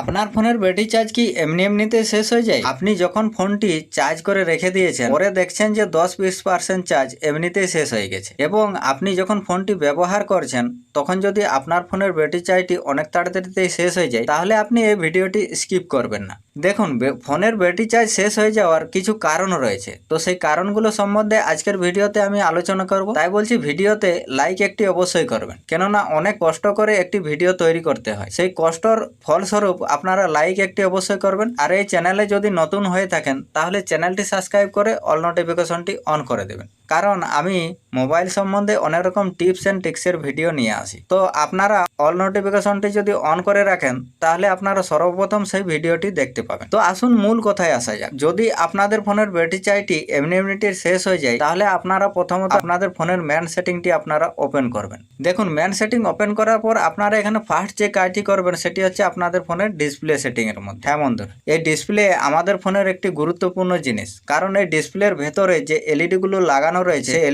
আপনার ফোনের battery charge কি এমনি এমনিতে শেষ হয়ে যায়? আপনি যখন ফোনটি চার্জ করে রেখে দিয়েছেন, পরে দেখছেন যে দশ বিশ পার্সেন্ট চার্জ এমনিতেই শেষ হয়ে গেছে। এবং আপনি যখন ফোনটি ব্যবহার করছেন তখন যদি আপনার ফোনের ব্যাটারি চার্জটি অনেক তাড়াতাড়িতেই শেষ হয়ে যায়, তাহলে আপনি এই ভিডিওটি স্কিপ করবেন না। দেখুন ফোনের ব্যাটারি চার্জ শেষ হয়ে যাওয়ার কিছু কারণ রয়েছে। তো সেই কারণগুলো সম্বন্ধে আজকের ভিডিওতে আমি আলোচনা করব। তাই বলছি, ভিডিওতে লাইক একটি অবশ্যই করবেন। কেননা অনেক কষ্ট করে একটি ভিডিও তৈরি করতে হয়। সেই কষ্টর ফলস্বরূপ আপনারা লাইক একটি অবশ্যই করবেন। আর এই চ্যানেলে যদি নতুন হয়ে থাকেন, তাহলে চ্যানেলটি সাবস্ক্রাইব করে অল নোটিফিকেশনটি অন করে দেবেন। কারণ আমি মোবাইল সম্বন্ধে অনেক রকম টিপস অ্যান্ড ট্রিক্সের ভিডিও নিয়ে আসি। তো আপনারা অল নোটিফিকেশনটি যদি অন করে রাখেন, তাহলে আপনারা সর্বপ্রথম সেই ভিডিওটি দেখতে পাবেন। তো আসুন মূল কথায় আসা যাক। যদি আপনাদের ফোনের ব্যাটারি চার্জটি এমনি এমনিটি শেষ হয়ে যায়, তাহলে আপনারা প্রথমত আপনাদের ফোনের ম্যান সেটিংটি আপনারা ওপেন করবেন। দেখুন, ম্যান সেটিং ওপেন করার পর আপনারা এখানে ফার্স্ট যে কাজটি করবেন, সেটি হচ্ছে আপনাদের ফোনের ডিসপ্লে সেটিং এর মধ্যে। হ্যাঁ বন্ধুরা, এই ডিসপ্লে আমাদের ফোনের একটি গুরুত্বপূর্ণ জিনিস। কারণ এই ডিসপ্লের ভেতরে যে এলইডি গুলো লাগানো রয়েছে, সেই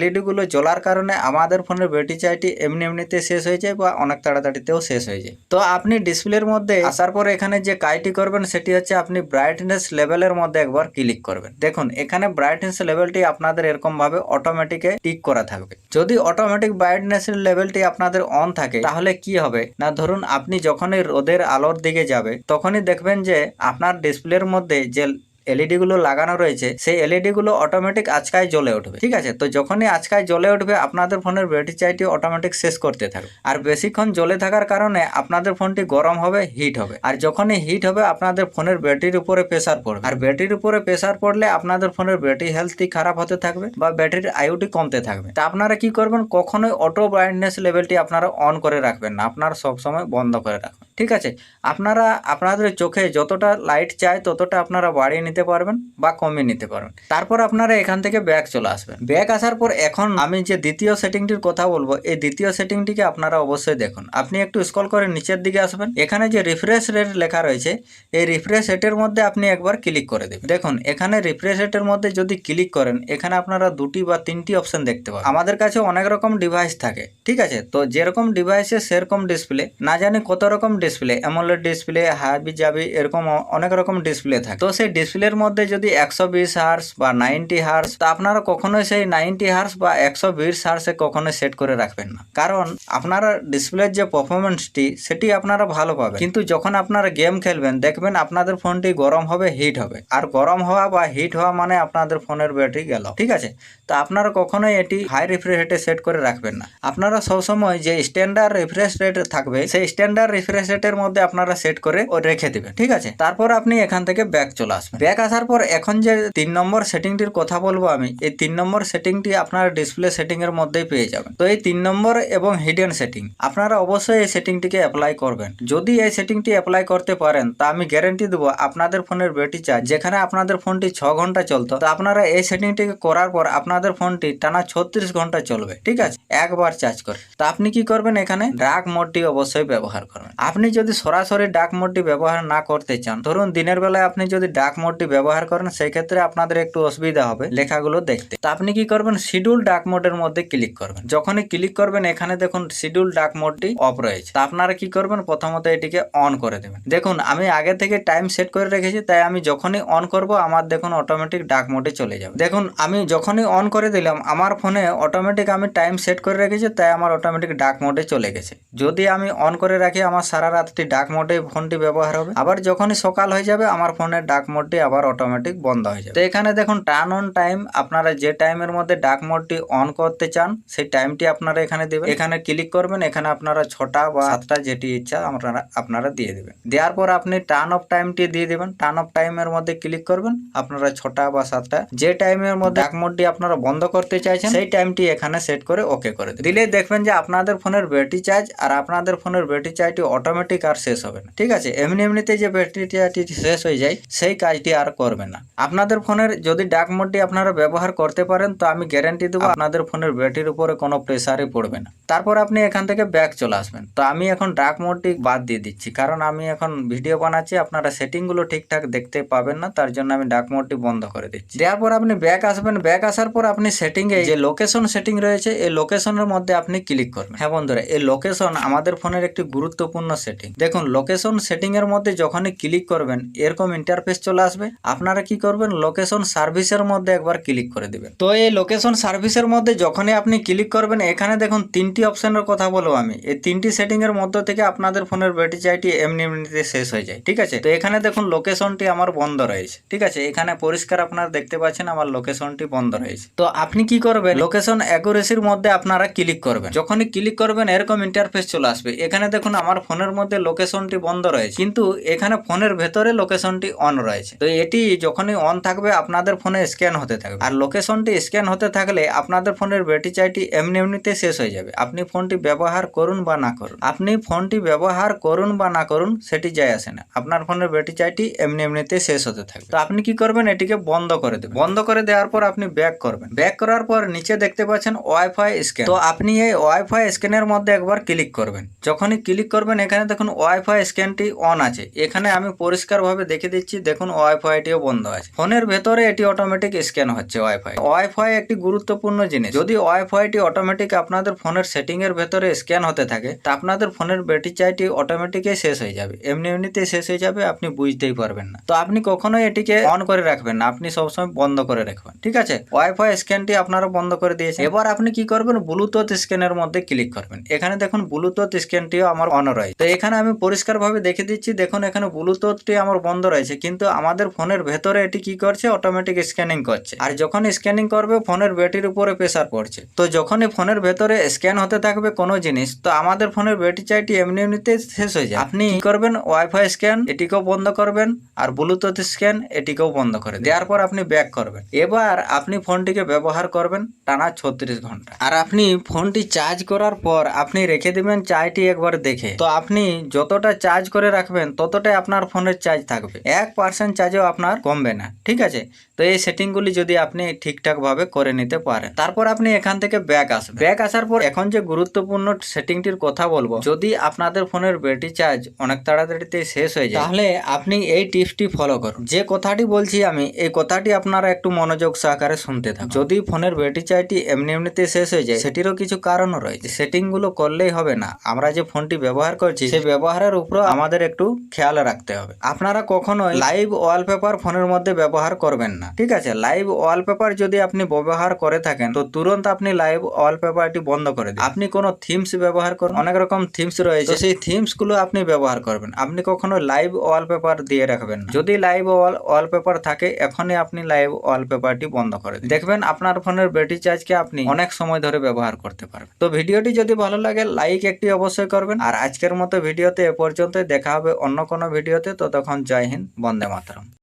জ্বলার কারণে আমাদের ফোনের ব্যাটারি চার্জটি এমনি এমনিতে শেষ হয়ে যায় বা অনেক তাড়াতাড়িতেও শেষ হয়ে যায়। তো আপনি ডিসপ্লের মধ্যে আসার পর এখানে যে কাজটি করবেন সেটি হচ্ছে আপনি ব্রাইটনেস লেভেলের মধ্যে একবার ক্লিক করবেন। দেখুন, এখানে ব্রাইটনেস লেভেলটি আপনাদের এরকম ভাবে অটোমেটিকে টিক করা থাকবে। যদি অটোমেটিক ব্রাইটনেস লেভেলটি আপনাদের অন থাকে, তাহলে কি হবে? না, ধরুন আপনি যখনই রোদের আলোর দিকে যাবে, তখনই দেখবেন যে আপনার ডিসপ্লের মধ্যে যে এলইডি গুলো লাগানো রয়েছে, সেই এলইডি গুলো অটোমেটিক আজকায় জ্বলে উঠবে, ঠিক আছে? তো যখনই আজকায় জ্বলে উঠবে, আপনাদের ফোনের ব্যাটারি চার্জটি অটোমেটিক শেষ করতে থাকবে। আর বেশিক্ষণ জ্বলে থাকার কারণে আপনাদের ফোনটি গরম হবে হিট হবে। আর যখনই হিট হবে, আপনাদের ফোনের ব্যাটারির উপরে প্রেসার পড়বে। আর ব্যাটারির উপরে প্রেসার পড়লে আপনাদের ফোনের ব্যাটারি হেলথটি খারাপ হতে থাকবে বা ব্যাটারির আয়ুটি কমতে থাকবে। তা আপনারা কি করবেন? কখনোই অটো ব্রাইটনেস লেভেলটি আপনারা অন করে রাখবেন না, আপনারা সবসময় বন্ধ করে রাখবেন। ঠিক আছে? আপনারা, আপনাদের চোখে যতটা লাইট চায় ততটা আপনারা বাড়িয়ে নিতে পারবেন বা কমিয়ে নিতে পারবেন। তারপর আপনারা এখান থেকে ব্যাক চলে আসবেন। ব্যাক আসার পর এখন আমি যে দ্বিতীয় সেটিংটির কথা বলব, এই দ্বিতীয় সেটিংটিকে আপনারা অবশ্যই দেখুন। আপনি একটু স্ক্রল করে নিচের দিকে আসবেন। এখানে যে রিফ্রেশ রেট লেখা রয়েছে, এই রিফ্রেশ রেটের মধ্যে আপনি একবার ক্লিক করে দেবেন। দেখুন, এখানে রিফ্রেশ রেটের মধ্যে যদি ক্লিক করেন, এখানে আপনারা দুটি বা তিনটি অপশন দেখতে পাবেন। আমাদের কাছে অনেক রকম ডিভাইস থাকে, ঠিক আছে? তো যেরকম ডিভাইসে সেরকম ডিসপ্লে না জানি কত রকম ডিসপ্লে অ্যামোলেড ডিসপ্লে হাবি জাবি এরকম অনেক রকম ডিসপ্লে থাকে। তো সেই ডিসপ্লের মধ্যে যদি একশো বিশ হার্স বা নাইনটি হার্স তা আপনারা কখনোই সেই নাইনটি হার্স বা একশো বিশ হার্সে কখনোই সেট করে রাখবেন না। কারণ আপনারা ডিসপ্লের যে পারফরমেন্সটি সেটি আপনারা ভালো পাবেন। কিন্তু যখন আপনারা গেম খেলবেন, দেখবেন আপনাদের ফোনটি গরম হবে হিট হবে। আর গরম হওয়া বা হিট হওয়া মানে আপনাদের ফোনের ব্যাটারি গেল, ঠিক আছে? তো আপনারা কখনোই এটি হাই রিফ্রেশ রেটে সেট করে রাখবেন না। আপনারা সবসময় যে স্ট্যান্ডার্ড রিফ্রেশ রেট থাকবে, সেই স্ট্যান্ডার্ড রিফ্রেশ রেটের মধ্যে আপনারা সেট করে রেখে দিবেন, ঠিক আছে? তারপর আপনি এখান থেকে ব্যাক চলে আসবেন। ব্যাক আসার পর এখন যে তিন নম্বর সেটিংটির কথা বলব আমি, এই তিন নম্বর সেটিংটি আপনার ডিসপ্লে সেটিং এর মধ্যেই পেয়ে যাবেন। তো এই তিন নম্বর এবং হিডেন সেটিং আপনারা অবশ্যই এই সেটিংটিকে অ্যাপ্লাই করবেন। যদি এই সেটিংটি অ্যাপ্লাই করতে পারেন, তা আমি গ্যারেন্টি দেবো আপনাদের ফোনের ব্যাটারি চার্জ যেখানে আপনাদের ফোনটি ছ ঘণ্টা চলতো, তো আপনারা এই সেটিংটিকে করার পর আপনাদের ফোনটি টানা ছত্রিশ ঘণ্টা চলবে, ঠিক আছে? একবার চার্জ করে। তা আপনি কি করবেন এখানে? ডার্ক মোডটি অবশ্যই ব্যবহার করবেন। আপনি যদি সরাসরি ডার্ক মোডটি ব্যবহার না করতে চান, ধরুন দিনের বেলায় আপনি যদি ডার্ক মোডটি ব্যবহার করেন সেই ক্ষেত্রে আপনাদের একটু অসুবিধা হবে লেখাগুলো দেখতে। তা আপনি কি করবেন? শিডিউল ডার্ক মোডের মধ্যে ক্লিক করবেন। যখনই ক্লিক করবেন, এখানে দেখুন শিডিউল ডার্ক মোডটি অফ রয়েছে। তা আপনারা কি করবেন? প্রথমত এটিকে অন করে দেবেন। দেখুন, আমি আগে থেকে টাইম সেট করে রেখেছি, তাই আমি যখনই অন করব, আমার দেখুন অটোমেটিক ডার্ক মোডে চলে যাবে। দেখুন, আমি যখনই অন করে দিলাম, আমার ফোনে অটোমেটিক আমি টাইম সেট করে রেখেছি, তাই আমার অটোমেটিক ডার্ক মোডে চলে গেছে। যদি আমি অন করে রাখি, আমার সারা রাতটি ডার্ক মোডে ফোনটি ব্যবহার হবে। আবার যখনই সকাল হয়ে যাবে, আমার ফোনের ডার্ক মোডটি আবার অটোমেটিক বন্ধ হয়ে যাবে। তো এখানে দেখুন টার্ন অন টাইম আপনারা যে টাইমের মধ্যে ডার্ক মোডটি অন করতে চান, সেই টাইমটি আপনারা এখানে দেবেন। এখানে ক্লিক করবেন, এখানে আপনারা ছটা বা সাতটা যেটি ইচ্ছা আপনারা আপনারা দিয়ে দেবেন। দেওয়ার পর আপনি টার্ন অফ টাইমটি দিয়ে দেবেন। টার্ন অফ টাইমের মধ্যে ক্লিক করবেন, আপনারা ছটা বা সাতটা যে টাইমের মধ্যে ডার্ক মোডটি আপনারা বন্ধ করতে চাইছেন, সেই টাইমটি এখানে সেট করে ওকে করে দিলেই দেখবেন যে আপনাদের ফোনের ব্যাটারি চার্জ আর আপনাদের ফোনের ব্যাটারি চার্জটি অটোমেটিক আর শেষ হবে না। ঠিক আছে? এমনি এমনিতে যে ব্যাটারি চার্জটি শেষ হয়ে যায় সেই কাজটি আর করবে না। আপনাদের ফোনের যদি ডাক মোডটি আপনারা ব্যবহার করতে পারেন তো আমি গ্যারান্টি দেবো আপনাদের ফোনের ব্যাটারির উপরে কোনো প্রেসারই পড়বে না। তারপর আপনি এখান থেকে ব্যাক চলে আসবেন। তো আমি এখন ডাক মোডটি বাদ দিয়ে দিচ্ছি কারণ আমি এখন ভিডিও বানাচ্ছি আপনারা সেটিংগুলো ঠিকঠাক দেখতে পাবেন না তার জন্য আমি ডাক মোডটি বন্ধ করে দিচ্ছি। দেওয়ার পর আপনি ব্যাক আসবেন। ব্যাক আসার পর আপনি সেটিংয়ে যে লোকেশন সেটিং রয়েছে এই লোকেশনের মধ্যে আপনি ক্লিক করবেন। হ্যাঁ বন্ধুরা এই লোকেশন আমাদের ফোনের একটি গুরুত্বপূর্ণ সেটিং দেখুন লোকেশন সেটিং এর মধ্যে যখনই ক্লিক করবেন, এরকম ইন্টারফেস চলে আসবে। আপনারা কি করবেন? লোকেশন সার্ভিসের মধ্যে একবার ক্লিক করে দিবেন। তো এই লোকেশন সার্ভিসের মধ্যে যখনই আপনি ক্লিক করবেন, এখানে দেখুন তিনটি অপশনের কথা বলব আমি। এই তিনটি সেটিং এর মধ্য থেকে আপনাদের ফোনের ব্যাটারি চাইটি এমনি এমনিতে শেষ হয়ে যায়, ঠিক আছে? তো এখানে দেখুন লোকেশনটি আমার বন্ধ রয়েছে, ঠিক আছে? এখানে পরিষ্কার আপনারা দেখতে পাচ্ছেন, আমার লোকেশনটি বন্ধ রয়েছে। তো আপনি কি করবেন? লোকেশন অ্যাকুরেসির মধ্যে আপনারা ক্লিক করবেন। যখনই ক্লিক করবেন, এরকম ইন্টারফেস চলে আসবে। এখানে দেখুন, আমার ফোনের মধ্যে লোকেশনটি বন্ধ রয়েছে। কিন্তু এখানে ফোনের ভেতরে লোকেশনটি অন রয়েছে। তো এটি যখনই অন থাকবে, আপনাদের ফোনে স্ক্যান হতে থাকবে। আর লোকেশনটি স্ক্যান হতে থাকলে আপনাদের ফোনের ব্যাটারি চাইটি এমনি এমনিতে শেষ হয়ে যাবে। আপনি ফোনটি ব্যবহার করুন বা না করুন। আপনি ফোনটি ব্যবহার করুন বা না করুন, সেটি যায় আসে না। আপনার ফোনের ব্যাটারি চাইটি এমনি এমনিতে শেষ হতে থাকবে। তো আপনি কি করবেন? এটিকে বন্ধ করে দেবেন। বন্ধ করে দেওয়ার পর আপনি ব্যাক করবেন। ব্যাক করার পর নিচে দেখতে পাচ্ছেন ওয়াইফাই স্ক্যান তো আপনি এই ওয়াইফাই স্ক্যানের মধ্যে একবার ক্লিক করবেন। যখনই ক্লিক করবেন, এখানে দেখুন ওয়াইফাই স্ক্যানটি অন আছে। এখানে আমি পরিষ্কারভাবে দেখে দিচ্ছি, দেখুন ওয়াইফাইটিও বন্ধ আছে। ফোনের ভেতরে এটি অটোমেটিক স্ক্যান হচ্ছে ওয়াইফাই ওয়াইফাই একটি গুরুত্বপূর্ণ জিনিস। যদি ওয়াইফাইটি অটোমেটিক আপনাদের ফোনের সেটিং এর ভেতরে স্ক্যান হতে থাকে, তা আপনাদের ফোনের ব্যাটারি চাইটি অটোমেটিকই শেষ হয়ে যাবে। এমনি এমনিতেই শেষ হয়ে যাবে, আপনি বুঝতেই পারবেন না। তো আপনি কখনোই এটিকে অন করে রাখবেন না, আপনি সবসময় বন্ধ করে রাখবেন। ঠিক আছে? ওয়াইফাই স্ক্যানটি আপনারা বন্ধ করে দিয়েছেন। এবার আপনি কি করবেন? ব্লুটুথ স্ক্যানের মধ্যে ক্লিক করবেন। এখানে দেখুন ব্লুটুথ স্ক্যানটিও আমার অন রয়েছে। তো এখানে আমি পরিষ্কারভাবে দেখে দিচ্ছি, দেখুন এখানে ব্লুটুথটি আমার বন্ধ রয়েছে, কিন্তু আমাদের ফোনের ভেতরে এটি কি করছে? অটোমেটিক স্ক্যানিং করছে। আর যখন স্ক্যানিং করবে, ফোনের ব্যাটারির উপরে প্রেসার পড়ছে। তো যখনই ফোনের ভেতরে স্ক্যান হতে থাকবে কোনো জিনিস, তো আমাদের ফোনের ব্যাটারি চাইটি এমনি এমনিতে শেষ হয়ে যায়। আপনি করবেন? ওয়াইফাই স্ক্যান এটিকেও বন্ধ করবেন, আর ব্লুটুথ স্ক্যান এটিকেও বন্ধ করে দেওয়ার পর আপনি ব্যাক করবেন। এবার আপনি ফোনটিকে ব্যবহার করবেন টানা ছত্রিশ ঘণ্টা। আর আপনি ফোনটি চার্জ করার পর আপনি রেখে দিবেন চার্জটি একবার দেখে। তো আপনি যতটা চার্জ করে রাখবেন, ততটাই আপনার ফোনের চার্জ থাকবে। এক পার্সেন্ট চার্জও আপনার কমবে না, ঠিক আছে? তো এই সেটিংগুলি যদি আপনি ঠিকঠাকভাবে করে নিতে পারেন, তারপর আপনি এখান থেকে ব্যাক আসবেন। ব্যাক আসার পর এখন যে গুরুত্বপূর্ণ সেটিংটির কথা বলব, যদি আপনাদের ফোনের ব্যাটারি চার্জ অনেক তাড়াতাড়িতে শেষ হয়ে যায়, তাহলে আপনি এই টিপসটি ফলো করুন। যে কথাটি বলছি আমি, এই কথাটি আপনারা একটু মনোযোগ সহকারে শুনতে থাকুন। যদি ফোনের ব্যাটারি চার্জটি এমনি এমনিতে শেষ হয়ে যায়, সেটিরও কিছু কারণও রয়েছে। সেটিংগুলো করলেই হবে না। আমরা যে ফোনটি ব্যবহার করছি সেই ব্যবহারের উপর আমাদের একটু খেয়াল রাখতে হবে। আপনারা কখনোই লাইভ ওয়ালপেপার ফোনের মধ্যে ব্যবহার করবেন না। ঠিক আছে? লাইভ ওয়ালপেপার যদি আপনি ব্যবহার করে থাকেন তো তুরন্ত আপনি লাইভ ওয়ালপেপারটি বন্ধ করে দিন। আপনি কোনো থিমস ব্যবহার করুন অনেক রকম থিমস রয়েছে। সেই থিমসগুলো আপনি ব্যবহার করবেন। আপনি কখনো লাইভ ওয়ালপেপার দিয়ে রাখবেন না। যদি লাইভ ওয়ালপেপার থাকে এখনই আপনি লাইভ ওয়ালপেপারটি বন্ধ করে দিন। দেখবেন আপনার ফোনের ব্যাটারি চার্জকে আপনি অনেক সময় ধরে ব্যবহার করতে পারবেন। তো ভিডিওটি যদি ভালো লাগে লাইক একটি অবশ্যই করবেন। আর আজকের মতো ভিডিওতে এ পর্যন্তই। দেখা হবে অন্য কোনো ভিডিওতে। তো তখন জয় হিন্দ বন্দে মাতরম।